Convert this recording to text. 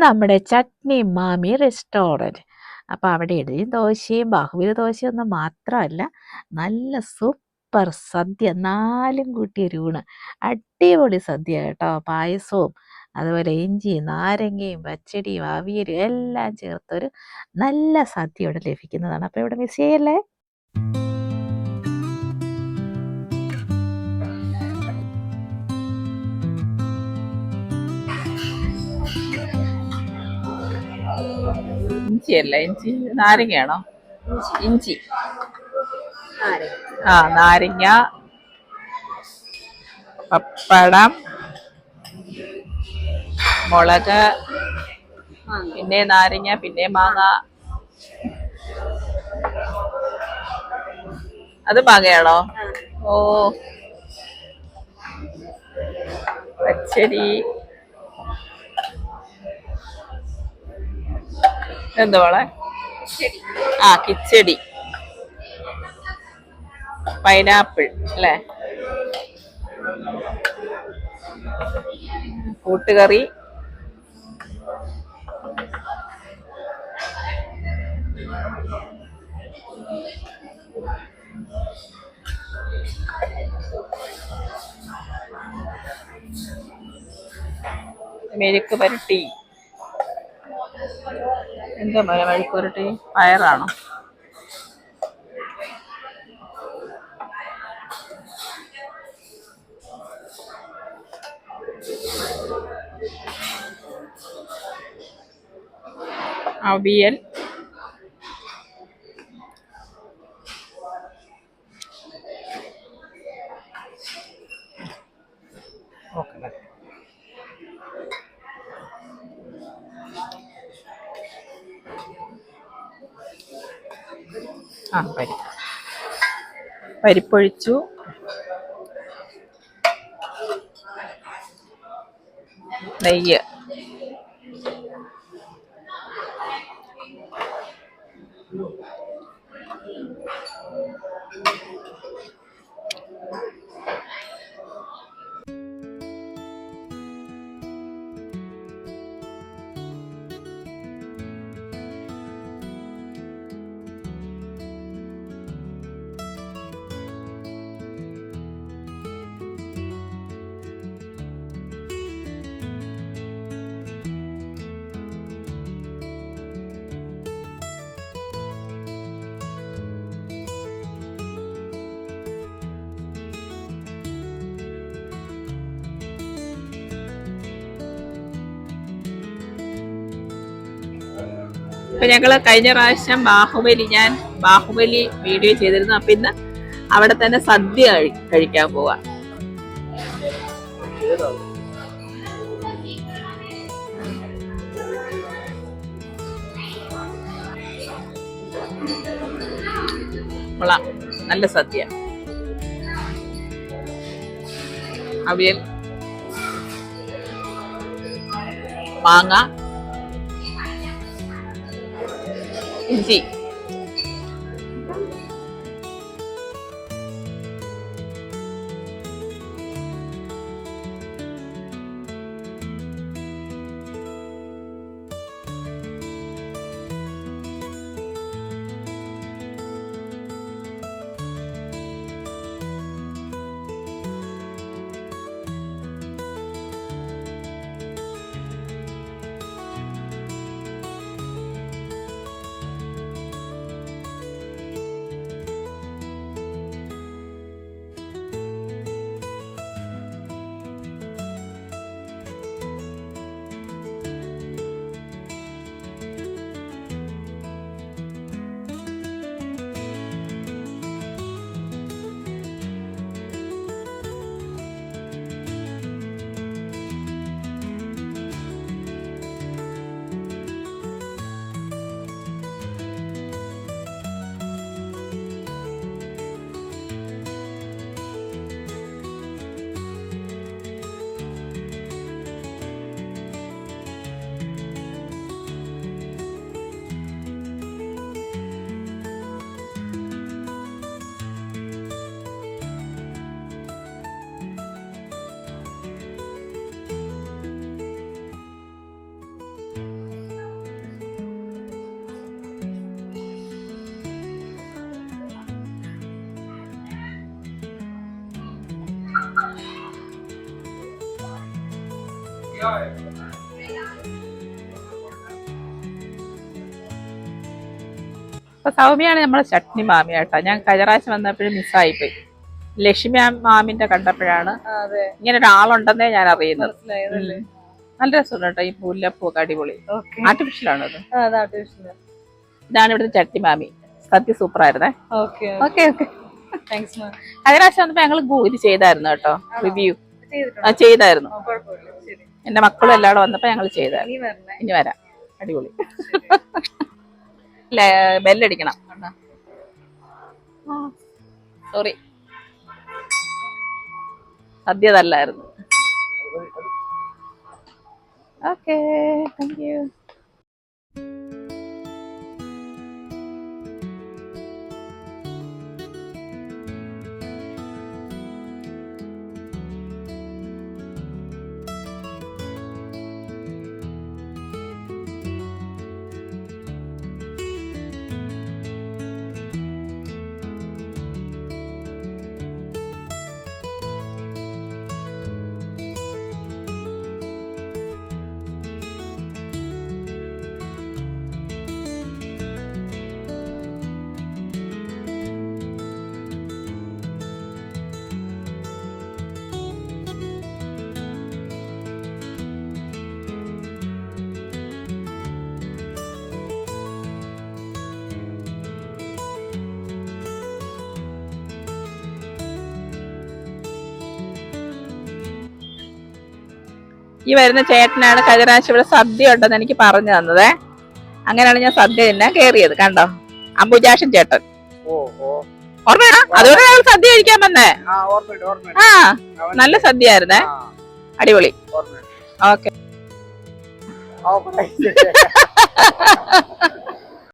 നമ്മുടെ ചട്നി മാമി റെസ്റ്റോറന്റ് അപ്പോൾ അവിടെ ഇഡലിയും ദോശയും ബാഹുബലി ദോശയും ഒന്നും മാത്രമല്ല നല്ല സൂപ്പർ സദ്യ നാലും കൂട്ടിയൊരു ഊണ്. അടിപൊളി സദ്യ കേട്ടോ. പായസവും അതുപോലെ ഇഞ്ചി നാരങ്ങയും പച്ചടിയും അവിയലും എല്ലാം ചേർത്തൊരു നല്ല സദ്യ ഇവിടെ ലഭിക്കുന്നതാണ്. അപ്പോൾ ഇവിടെ മിസ് ചെയ്യല്ലേ? ഇഞ്ചി അല്ല ഇഞ്ചി നാരങ്ങയാണോ? ഇഞ്ചി. ആ നാരങ്ങ പപ്പടം മുളക് പിന്നെ നാരങ്ങ പിന്നെ മാങ്ങ. അത് മാങ്ങയാണോ? ഓ. പച്ചടി. എന്തുവാളെ ആ കിച്ചടി. പൈനാപ്പിൾ അല്ലേ? കൂട്ടുകറി. മെഴുക്ക് പുരട്ടി. എന്താ മോനെ മെഴുക്ക് പുരട്ടി പയറാണോ? അവിയൽ. ആ പരിപ്പ് പരിപ്പൊഴിച്ചു നെയ്യ്. ഇപ്പൊ ഞങ്ങൾ കഴിഞ്ഞ പ്രാവശ്യം ബാഹുബലി ഞാൻ ബാഹുബലി വീഡിയോ ചെയ്തിരുന്നു. അപ്പൊ ഇന്ന് അവിടെ തന്നെ സദ്യ കഴി- കഴിക്കാൻ പോവാ. നല്ല സദ്യ. അവിയൽ. മാങ്ങ. ഇഞ്ചി അപ്പൊ സൗമ്യാണ് നമ്മളെ ചട്നി മാമി ഞാൻ കഴിഞ്ഞ വന്നപ്പോഴും മിസ്സായി പോയി ലക്ഷ്മി മാമിന്റെ കണ്ടപ്പോഴാണ് ഇങ്ങനെ ഒരാളുണ്ടെന്നേ ഞാൻ അറിയുന്നത്. നല്ല രസമുണ്ട് കേട്ടോ ഈ പൂലപ്പൂക്ക് അടിപൊളി. ആർട്ടിഫിഷ്യൽ ആണോ ഇതാണ് ഇവിടുത്തെ ചട്ടി മാമി. സത്യ സൂപ്പർ ആയിരുന്നേ ഓക്കെ. ഓക്കെ കഴിഞ്ഞ പ്രാവശ്യം വന്നപ്പോ ഞങ്ങൾ ഇത് ചെയ്തായിരുന്നു കേട്ടോ. റിവ്യൂ ചെയ്തായിരുന്നു. എന്റെ മക്കളും എല്ലാവരും വന്നപ്പോ ഞങ്ങൾ ചെയ്ത. ഇനി വരാം. അടിപൊളി. ബെല്ലടിക്കണം. സോറി സദ്യ തല്ലായിരുന്നു. ഓക്കെ താങ്ക് യു ഈ വരുന്ന ചേട്ടനാണ് കഴിഞ്ഞ പ്രാവശ്യം ഇവിടെ സദ്യ ഉണ്ടെന്ന് എനിക്ക് പറഞ്ഞു തന്നതേ. അങ്ങനെയാണ് ഞാൻ സദ്യ തന്നെ കയറിയത് കണ്ടോ? അംബുജാഷൻ ചേട്ടൻ. അതുകൊണ്ട് ഞങ്ങൾ സദ്യ കഴിക്കാൻ വന്നേ. ആ നല്ല സദ്യ ആയിരുന്നേ അടിപൊളി. ഓക്കെ.